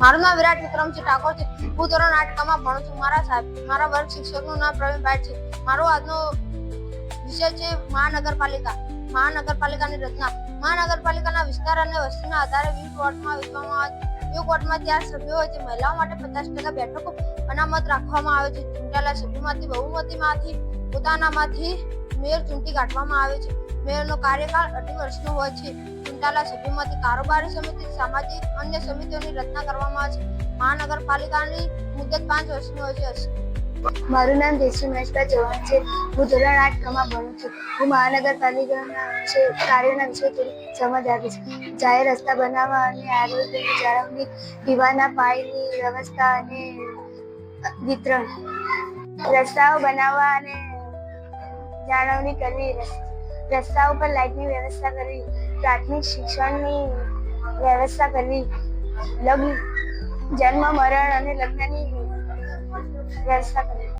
મારું નામ વિરાટ વિક્રમસિંહ ઠાકોર છે, હું ધોરણ આઠમાં ભણું છું, મારા સાહેબ, મારા વર્ગ શિક્ષકનું નામ પ્રવીણભાઈ છે. મારો આજનો વિષય છે મહાનગરપાલિકા, મહાનગરપાલિકાની રચના. મહાનગરપાલિકાના વિસ્તાર અને વસ્તીના આધારે વિવિધ વોર્ડમાં આવે છે કોર્ટમાં વોર્ડમાં સભ્યો હોય છે, મહિલાઓ માટે પચાસ ટકા બેઠકો અનામત રાખવામાં આવે છે. ચૂંટાયેલા સભ્યોમાંથી બહુમતીમાંથી પોતાનામાંથી મેયર ચૂંટી કાઢવામાં આવે છે. મેયરનો કાર્યકાળ અઢી વર્ષનો હોય છે. ચૂંટાયેલા સભ્યોમાંથી કારોબારી સમિતિ, સામાજિક અન્ય સમિતિઓની રચના કરવામાં આવે છે. મહાનગરપાલિકાની મુદત પાંચ વર્ષની હોય છે. મારું નામ જયશ્રી મહેશભાઈ ચૌહાણ છે. હું ધોરણ આઠ કમાં ભણું છું. હું મહાનગરપાલિકાના વિશે, કાર્યોના વિશે થોડી સમજ આપીશ. જાહેર રસ્તા બનાવવા અને આરોગ્યની જાળવણી, પીવાના પાણીની વ્યવસ્થા અને વિતરણ. રસ્તાઓ બનાવવા અને જાળવણી કરવી રસ- રસ્તાઓ પર લાઇટની વ્યવસ્થા કરવી, પ્રાથમિક શિક્ષણની વ્યવસ્થા કરવી, લગ્ન, જન્મ, મરણ અને લગ્નની વ્યવસ્થા કરવી